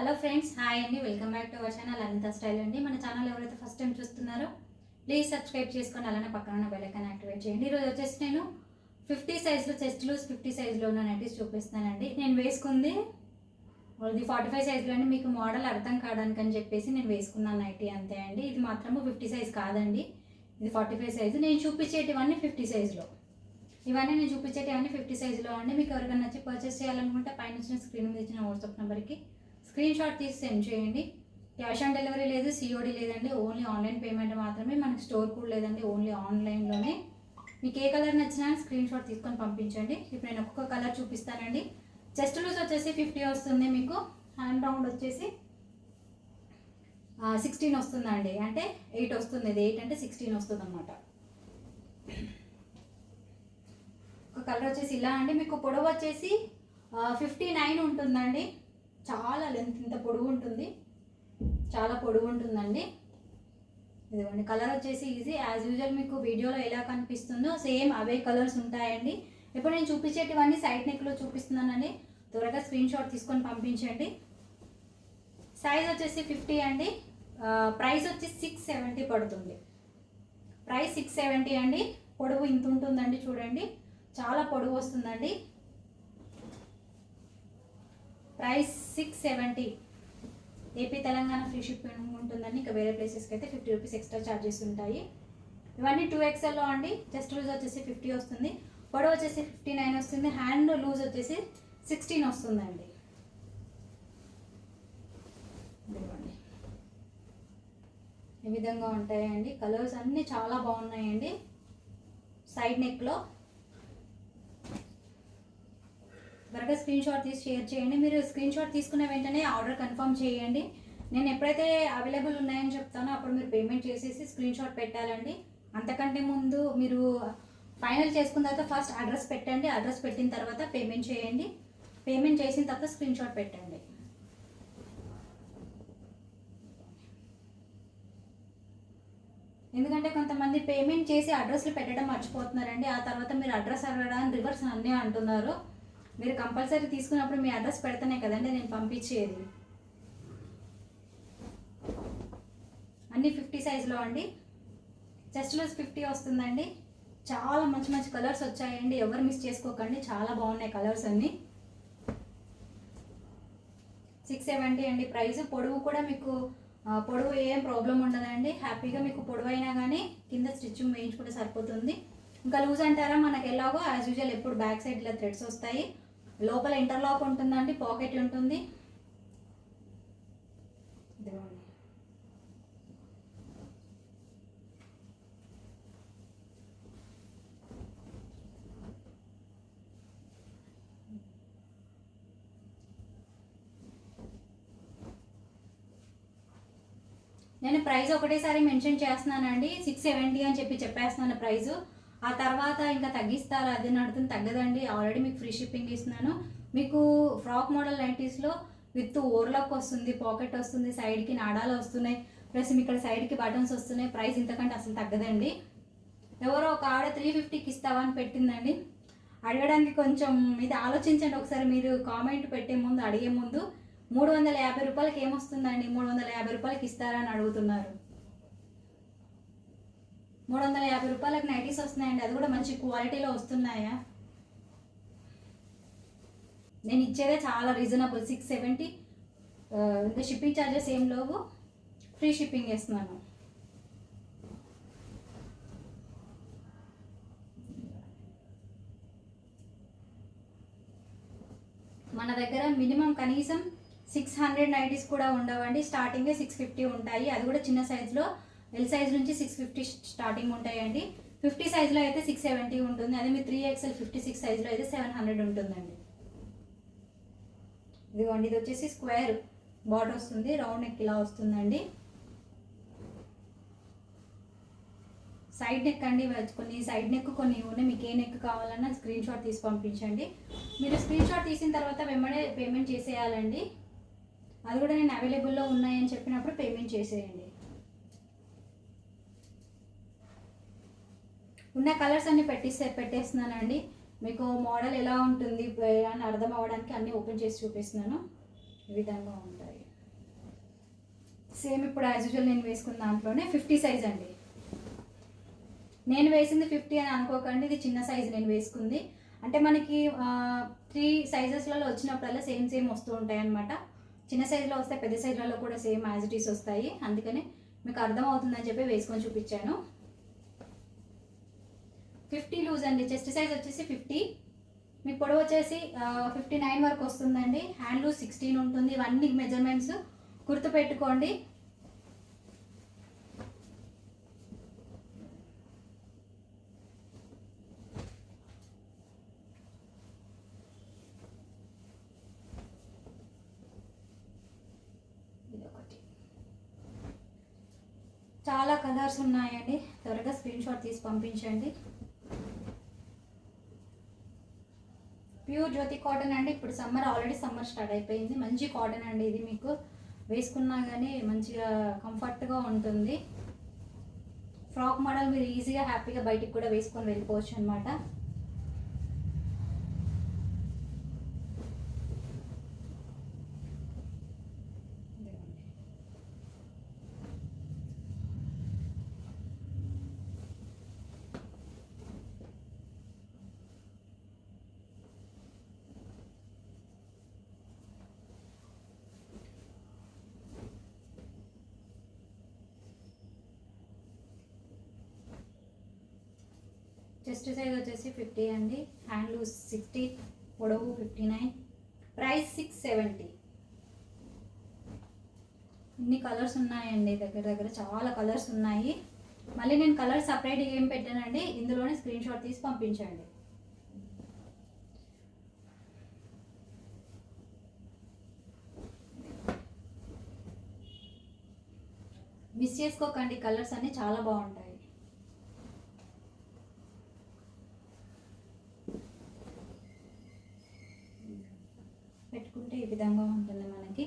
Hello friends hi అండి. Welcome back to our channel Anitha style అండి. మన channel ఎవరైతే ఫస్ట్ టైం చూస్తున్నారో ప్లీజ్ సబ్స్క్రైబ్ చేసుకొని అలానే పక్కన ఉన్న బెల్ యాక్టివేట్ చేయండి. ఈరోజు వచ్చేసి నేను ఫిఫ్టీ సైజ్లో చెస్ట్ లూస్ ఫిఫ్టీ సైజ్లో ఉన్న నైటీస్ చూపిస్తానండి నేను వేసుకుంది ఇది ఫార్టీ ఫైవ్ సైజ్లో అండి. మీకు మోడల్ అర్థం కావడానికి అని చెప్పేసి నేను వేసుకున్నాను నైటీ అంతే అండి. ఇది మాత్రము ఫిఫ్టీ సైజ్ కాదండి. ఇది ఫార్టీ ఫైవ్ సైజు నేను చూపించేటివన్నీ ఫిఫ్టీ సైజ్లో ఇవన్నీ నేను చూపించేటివన్నీ ఫిఫ్టీ సైజులో అండి. మీకు ఎవరికైనా నచ్చి పర్చేస్ చేయాలనుకుంటే పైన ఇచ్చిన స్క్రీన్ మీద ఇచ్చిన వాట్సాప్ నెంబర్కి స్క్రీన్ షాట్ తీసి సెండ్ చేయండి. క్యాష్ ఆన్ డెలివరీ లేదు సిఓడి లేదండి. ఓన్లీ ఆన్లైన్ పేమెంట్ మాత్రమే మనకి స్టోర్ కూడా లేదండి ఓన్లీ ఆన్లైన్లోనే. మీకు ఏ కలర్ నచ్చినా స్క్రీన్ షాట్ తీసుకొని పంపించండి. ఇప్పుడు నేను ఒక్కొక్క కలర్ చూపిస్తానండి. చెస్ట్ లూజ్ వచ్చేసి ఫిఫ్టీ వస్తుంది మీకు. హ్యాండ్ రౌండ్ వచ్చేసి సిక్స్టీన్ వస్తుందండి. అంటే ఎయిట్ వస్తుంది. ఇది ఎయిట్ అంటే సిక్స్టీన్ వస్తుంది అనమాట ఒక కలర్ వచ్చేసి ఇలా అండి. మీకు పొడవు వచ్చేసి ఫిఫ్టీ నైన్ ఉంటుందండి. చాలా లెంత్ ఇంత పొడుగు ఉంటుంది. చాలా పొడుగు ఉంటుందండి. ఇదిగోండి కలర్ వచ్చేసి ఈజీ యాజ్ యూజువల్ మీకు వీడియోలో ఎలా కనిపిస్తుందో సేమ్ అవే కలర్స్ ఉంటాయండి. ఇప్పుడు నేను చూపించేటివన్నీ సైడ్ నెక్లో చూపిస్తున్నానండి. త్వరగా స్క్రీన్ షాట్ తీసుకొని పంపించండి. సైజ్ వచ్చేసి ఫిఫ్టీ అండి. ప్రైస్ వచ్చి సిక్స్ సెవెంటీ పడుతుంది. ప్రైస్ సిక్స్ సెవెంటీ అండి. పొడవు ఇంత ఉంటుందండి చూడండి. చాలా పొడవు వస్తుందండి. Price six seventy. AP Telangana free shipping ఉంటుందండి ఇంకా వేరే ప్లేసెస్కి అయితే ఫిఫ్టీ రూపీస్ ఎక్స్ట్రా ఛార్జెస్ ఉంటాయి ఇవన్నీ టూ ఎక్స్ఎల్లో అండి. చెస్ట్ లూజ్ వచ్చేసి ఫిఫ్టీ వస్తుంది. పొడవు వచ్చేసి ఫిఫ్టీ నైన్ వస్తుంది. హ్యాండ్ లూజ్ వచ్చేసి సిక్స్టీన్ వస్తుందండి. ఈ విధంగా ఉంటాయండి. కలర్స్ అన్నీ చాలా బాగున్నాయండి. సైడ్ నెక్లో త్వరగా స్క్రీన్ షాట్ తీసి షేర్ చేయండి. మీరు స్క్రీన్ షాట్ తీసుకున్న వెంటనే ఆర్డర్ కన్ఫర్మ్ చేయండి. నేను ఎప్పుడైతే అవైలబుల్ ఉన్నాయని చెప్తానో అప్పుడు మీరు పేమెంట్ చేసేసి స్క్రీన్ షాట్ పెట్టాలండి. అంతకంటే ముందు మీరు ఫైనల్ చేసుకున్న తర్వాత ఫస్ట్ అడ్రస్ పెట్టండి. అడ్రస్ పెట్టిన తర్వాత పేమెంట్ చేయండి. పేమెంట్ చేసిన తర్వాత స్క్రీన్ షాట్ పెట్టండి. ఎందుకంటే కొంతమంది పేమెంట్ చేసి అడ్రస్లు పెట్టడం మర్చిపోతున్నారండి. ఆ తర్వాత మీరు అడ్రస్ అడగడానికి రివర్స్ అన్నీ అంటున్నారు. మీరు కంపల్సరీ తీసుకున్నప్పుడు మీ అడ్రస్ పెడతానే కదండి నేను పంపించేది. అన్నీ ఫిఫ్టీ సైజులో అండి. చెస్ట్ లూజ్ ఫిఫ్టీ వస్తుందండి. చాలా మంచి మంచి కలర్స్ వచ్చాయండి. ఎవరు మిస్ చేసుకోకండి చాలా బాగున్నాయి కలర్స్ అన్నీ. సిక్స్ సెవెంటీ అండి ప్రైస్. పొడవు కూడా మీకు పొడవు ఏం ప్రాబ్లం ఉండదండి. హ్యాపీగా మీకు పొడవు అయినా కానీ కింద స్టిచ్చింగ్ వేయించుకుంటే సరిపోతుంది. ఇంకా లూజ్ అంటారా? మనకు ఎలాగో యాజ్ యూజువల్ ఎప్పుడు బ్యాక్ సైడ్ ఇలా థ్రెడ్స్ వస్తాయి. లోపల ఇంటర్లాక్ ఉంటుందండి పాకెట్ ఉంటుంది. ఇదిగోండి. నేను ప్రైస్ ఒకటేసారి మెన్షన్ చేస్తున్నానండి సిక్స్ సెవెంటీ అని చెప్పి చెప్పేస్తున్నాను ప్రైజు. ఆ తర్వాత ఇంకా తగ్గిస్తారా? అది నడుతుంది తగ్గదండి. ఆల్రెడీ మీకు ఫ్రీ షిప్పింగ్ ఇస్తున్నాను. మీకు ఫ్రాక్ మోడల్ నైంటీస్లో విత్ ఓర్లాక్ వస్తుంది పాకెట్ వస్తుంది సైడ్కి నాడాలు వస్తున్నాయి. ప్లస్ ఇక్కడ సైడ్కి బటన్స్ వస్తున్నాయి. ప్రైస్ ఇంతకంటే అసలు తగ్గదండి. ఎవరో ఒక ఆడ త్రీ ఫిఫ్టీకి ఇస్తావా అని పెట్టిందండి. అడగడానికి కొంచెం ఇది ఆలోచించండి. ఒకసారి మీరు కామెంట్ పెట్టే ముందు అడిగే ముందు మూడు వందల యాభై రూపాయలకి ఏమొస్తుందండి? మూడు వందల యాభై రూపాయలకి ఇస్తారా అని అడుగుతున్నారు. మూడు వందల యాభై రూపాయలకు నైటీస్ వస్తున్నాయండి. అది కూడా మంచి క్వాలిటీలో వస్తున్నాయా? నేను ఇచ్చేదే చాలా రీజనబుల్. సిక్స్ సెవెంటీ ఇంకా షిప్పింగ్ ఛార్జెస్ ఏం లేవు. ఫ్రీ షిప్పింగ్ వేస్తున్నాను మన దగ్గర మినిమం కనీసం సిక్స్ హండ్రెడ్ నైటీస్ కూడా ఉండవండి. స్టార్టింగే సిక్స్ ఫిఫ్టీ ఉంటాయి. అది కూడా చిన్న సైజులో ఎల్ సైజ్ నుంచి సిక్స్ ఫిఫ్టీ స్టార్టింగ్ ఉంటాయండి. ఫిఫ్టీ సైజ్లో అయితే సిక్స్ సెవెంటీ ఉంటుంది. అదే మీ త్రీ ఎక్స్ఎల్ ఫిఫ్టీ సిక్స్ సైజులో అయితే సెవెన్ హండ్రెడ్ ఉంటుందండి. ఇదిగోండి ఇది వచ్చేసి స్క్వేర్ బాటర్ వస్తుంది. రౌండ్ నెక్ ఇలా వస్తుందండి. సైడ్ నెక్ అండి కొన్ని సైడ్ నెక్ కొన్ని ఉన్నాయి. మీకు ఏ నెక్ కావాలన్నా స్క్రీన్ షాట్ తీసి పంపించండి. మీరు స్క్రీన్ షాట్ తీసిన తర్వాత వెంబడే పేమెంట్ చేసేయాలండి. అది కూడా నేను అవైలబుల్లో ఉన్నాయని చెప్పినప్పుడు పేమెంట్ చేసేయండి. ఉన్న కలర్స్ అన్ని పెట్టిస్తే పెట్టేస్తున్నానండి. మీకు మోడల్ ఎలా ఉంటుంది అని అర్థం అవ్వడానికి అన్నీ ఓపెన్ చేసి చూపిస్తున్నాను. ఈ విధంగా ఉంటాయి. సేమ్ ఇప్పుడు యాజ్ యూజువల్ నేను వేసుకున్న దాంట్లోనే ఫిఫ్టీ సైజ్ అండి. నేను వేసింది ఫిఫ్టీ అని అనుకోకండి ఇది చిన్న సైజ్ నేను వేసుకుంది. అంటే మనకి త్రీ సైజెస్లలో వచ్చినప్పుడల్లా సేమ్ సేమ్ వస్తూ ఉంటాయి అనమాట చిన్న సైజులో వస్తే పెద్ద సైజులలో కూడా సేమ్ యాజ్ ఇట్ ఈస్ వస్తాయి. అందుకనే మీకు అర్థం అవుతుందని చెప్పి వేసుకొని చూపించాను. ఫిఫ్టీ లూజ్ అండి. చెస్ట్ సైజ్ వచ్చేసి ఫిఫ్టీ. మీ పొడవు వచ్చేసి ఫిఫ్టీ నైన్ వరకు వస్తుందండి. హ్యాండ్ లూజ్ సిక్స్టీన్ ఉంటుంది. ఇవన్నీ మెజర్మెంట్స్ గుర్తుపెట్టుకోండి. చాలా కలర్స్ ఉన్నాయండి. త్వరగా స్క్రీన్ షాట్ తీసి పంపించండి. ప్యూర్ జ్యోతి కాటన్ అండి. ఇప్పుడు సమ్మర్ ఆల్రెడీ సమ్మర్ స్టార్ట్ అయిపోయింది. మంచి కాటన్ అండి ఇది మీకు. వేసుకున్నా కానీ మంచిగా కంఫర్ట్గా ఉంటుంది. ఫ్రాక్ మోడల్ మీరు ఈజీగా హ్యాపీగా బయటికి కూడా వేసుకొని వెళ్ళిపోవచ్చు అనమాట చెస్ట్ సైజ్ వచ్చేసి ఫిఫ్టీ అండి. హ్యాండ్ లూజ్ సిక్స్టీ పొడవు fifty nine. Price six seventy. ఇన్ని కలర్స్ ఉన్నాయండి దగ్గర దగ్గర. చాలా కలర్స్ ఉన్నాయి. మళ్ళీ నేను కలర్ సపరేట్గా ఏం పెట్టానండి ఇందులోనే స్క్రీన్ షాట్ తీసి పంపించండి. మిస్ చేసుకోకండి కలర్స్ అన్నీ చాలా బాగుంటాయి. పెట్టుకుంటే ఈ విధంగా ఉంటుంది మనకి.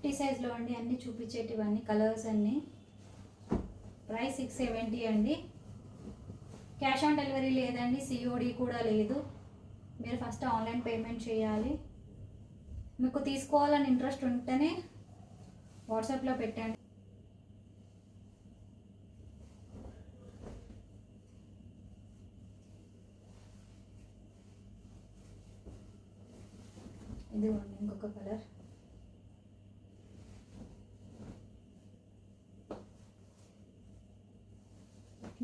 ఫిఫ్టీ సైజ్లో అండి అన్నీ చూపించేటివన్నీ కలర్స్ అన్నీ. ప్రైస్ సిక్స్ సెవెంటీ అండి. క్యాష్ ఆన్ డెలివరీ లేదండి సిఓడి కూడా లేదు. మీరు ఫస్ట్ ఆన్లైన్ పేమెంట్ చేయాలి. మీకు తీసుకోవాలని ఇంట్రెస్ట్ ఉంటేనే వాట్సాప్లో పెట్టండి. ఇదిగోండి ఇంకొక కలర్.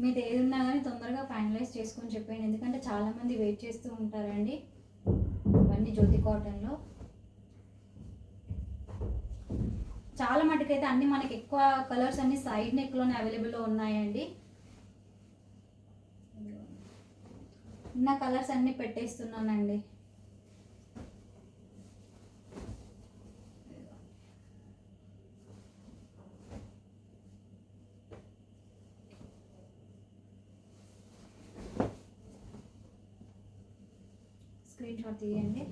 మీది ఏది ఉన్నా కానీ తొందరగా ఫైనలైజ్ చేసుకొని చెప్పాను ఎందుకంటే చాలామంది వెయిట్ చేస్తూ ఉంటారండి. ఇవన్నీ జ్యోతి కాటన్లో చాలా మటుకైతే అన్ని మనకి ఎక్కువ కలర్స్ అన్ని సైడ్ నెక్లోనే అవైలబుల్లో ఉన్నాయండి. ఉన్న కలర్స్ అన్నీ పెట్టేస్తున్నానండి. స్క్రీన్ తీయండి.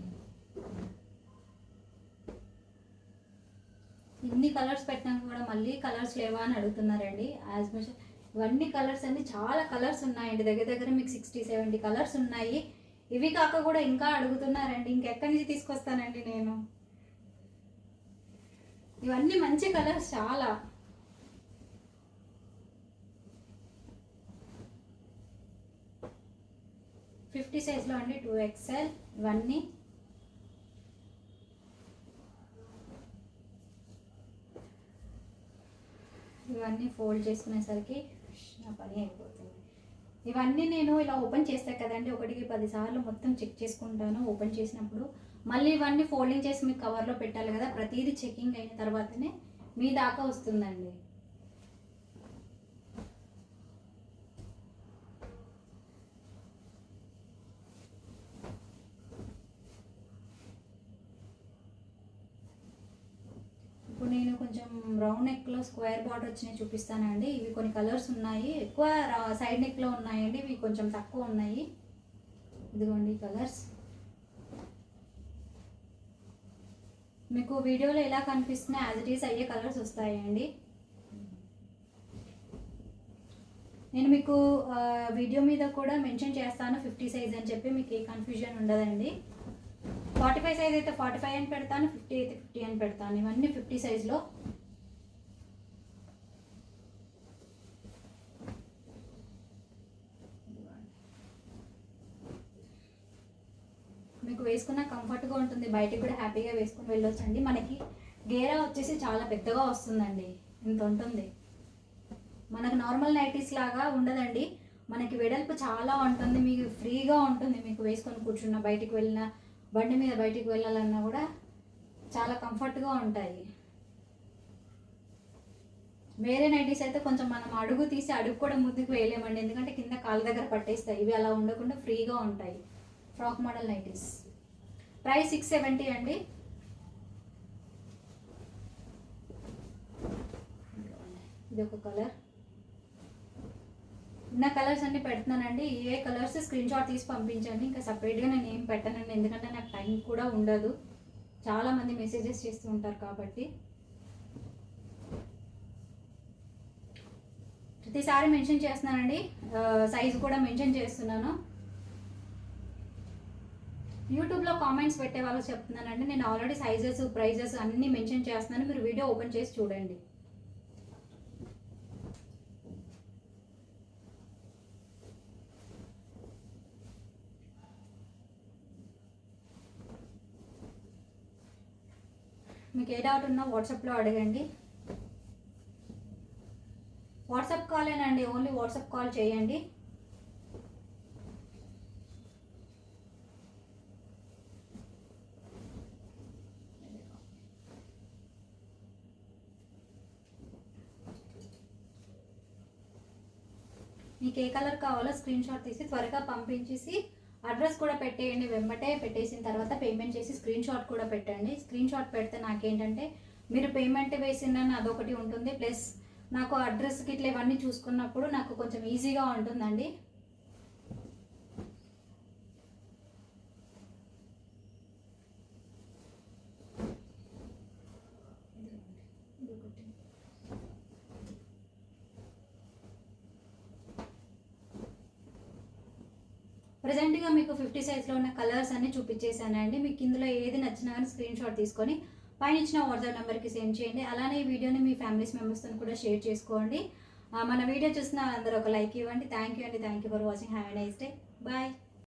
ఇన్ని కలర్స్ పెట్టినాక కూడా మళ్ళీ కలర్స్ లేవా అని అడుగుతున్నారండి. యాజ్ మచ్ ఇవన్నీ కలర్స్ అన్ని చాలా కలర్స్ ఉన్నాయండి. దగ్గర దగ్గర మీకు సిక్స్టీ సెవెంటీ కలర్స్ ఉన్నాయి. ఇవి కాక కూడా ఇంకా అడుగుతున్నారండి. ఇంకెక్కడి నుంచి తీసుకొస్తానండి నేను? ఇవన్నీ మంచి కలర్స్ చాలా. ఫిఫ్టీ సైజ్లో అండి టూ ఎక్స్ఎల్ ఇవన్నీ. ఇవన్నీ ఫోల్డ్ చేసుకునేసరికి నా పని అయిపోతుంది. ఇవన్నీ నేను ఇలా ఓపెన్ చేస్తాను కదండి ఒకటికి పదిసార్లు మొత్తం చెక్ చేసుకుంటాను ఓపెన్ చేసినప్పుడు. మళ్ళీ ఇవన్నీ ఫోల్డింగ్ చేసి మీకు కవర్లో పెట్టాలి కదా ప్రతిదీ చెకింగ్ అయిన తర్వాతనే మీ దాకా వస్తుందండి ఇప్పుడు నేను కొంచెం రౌండ్ నెక్లో స్క్వేర్ బార్డర్ వచ్చినాయి చూపిస్తానండి. ఇవి కొన్ని కలర్స్ ఉన్నాయి. ఎక్కువ సైడ్ నెక్లో ఉన్నాయండి. ఇవి కొంచెం తక్కువ ఉన్నాయి. ఇదిగోండి కలర్స్ మీకు వీడియోలో ఎలా కనిపిస్తున్నాయి యాజ్ ఇట్ ఈస్ అయ్యే కలర్స్ వస్తాయండి. నేను మీకు వీడియో మీద కూడా మెన్షన్ చేస్తాను ఫిఫ్టీ సైజ్ అని చెప్పి మీకు ఏ కన్ఫ్యూజన్ ఉండదండి. ఫార్టీ ఫైవ్ సైజ్ అయితే ఫార్టీ ఫైవ్ అని పెడతాను ఫిఫ్టీ అయితే ఫిఫ్టీ అని పెడతాను. ఇవన్నీ ఫిఫ్టీ సైజ్లో మీకు వేసుకున్న కంఫర్ట్గా ఉంటుంది బయటికి కూడా హ్యాపీగా వేసుకుని వెళ్ళొచ్చండి. మనకి గేరా వచ్చేసి చాలా పెద్దగా వస్తుందండి. ఇంత ఉంటుంది. మనకు నార్మల్ నైటీస్ లాగా ఉండదండి. మనకి వెడల్పు చాలా ఉంటుంది. మీకు ఫ్రీగా ఉంటుంది మీకు వేసుకొని కూర్చున్న బయటికి వెళ్ళిన బండి మీద బయటికి వెళ్ళాలన్నా కూడా చాలా కంఫర్ట్గా ఉంటాయి. వేరే నైటీస్ అయితే కొంచెం మనం అడుగు తీసి అడుగు కూడా ముందుకు వేయలేమండి. ఎందుకంటే కింద కాళ్ళ దగ్గర పట్టేస్తాయి. ఇవి అలా ఉండకుండా ఫ్రీగా ఉంటాయి. Frock model nighties. Price six seventy అండి. ఇది ఒక కలర్. ఉన్న కలర్స్ అన్ని పెడుతున్నానండి. ఏ కలర్స్ స్క్రీన్ షాట్ తీసి పంపించండి. ఇంకా సపరేట్గా నేను ఏం పెట్టనండి. ఎందుకంటే నాకు టైం కూడా ఉండదు. చాలా మంది మెసేజెస్ చేస్తూ ఉంటారు కాబట్టి. ప్రతిసారి మెన్షన్ చేస్తున్నానండి. సైజు కూడా మెన్షన్ చేస్తున్నాను. యూట్యూబ్లో కామెంట్స్ పెట్టే వాళ్ళు చెప్తున్నానండి. నేను ఆల్రెడీ సైజెస్ ప్రైజెస్ అన్నీ మెన్షన్ చేస్తున్నాను. మీరు వీడియో ఓపెన్ చేసి చూడండి. మీకు ఏ డౌట్ ఉన్నా వాట్సాప్లో అడగండి. వాట్సాప్ కాలేనండి ఓన్లీ వాట్సాప్ కాల్ చేయండి. మీకు ఏ కలర్ కావాలో స్క్రీన్ షాట్ తీసి త్వరగా పంపించేసి అడ్రస్ కూడా పెట్టేయండి. వెంబటే పెట్టేసిన తర్వాత పేమెంట్ చేసి స్క్రీన్ షాట్ కూడా పెట్టండి. స్క్రీన్ షాట్ పెడితే నాకేంటంటే మీరు పేమెంట్ వేసిన అదొకటి ఉంటుంది. ప్లస్ నాకు అడ్రస్కి ఇట్లా ఇవన్నీ చూసుకున్నప్పుడు నాకు కొంచెం ఈజీగా ఉంటుందండి. ప్రజెంట్గా మీకు ఫిఫ్టీ సైజ్లో ఉన్న కలర్స్ అన్ని చూపించేశానండి. మీకు ఇందులో ఏది నచ్చినా కానీ స్క్రీన్ షాట్ తీసుకొని పైన ఇచ్చిన వాట్సాప్ నెంబర్కి సెండ్ చేయండి. అలానే ఈ వీడియోని మీ ఫ్యామిలీస్ మెంబర్స్తో కూడా షేర్ చేసుకోండి. మన వీడియో చూసిన అందరూ ఒక లైక్ ఇవ్వండి. థ్యాంక్ యూ అండి. Thank you for watching have a nice day bye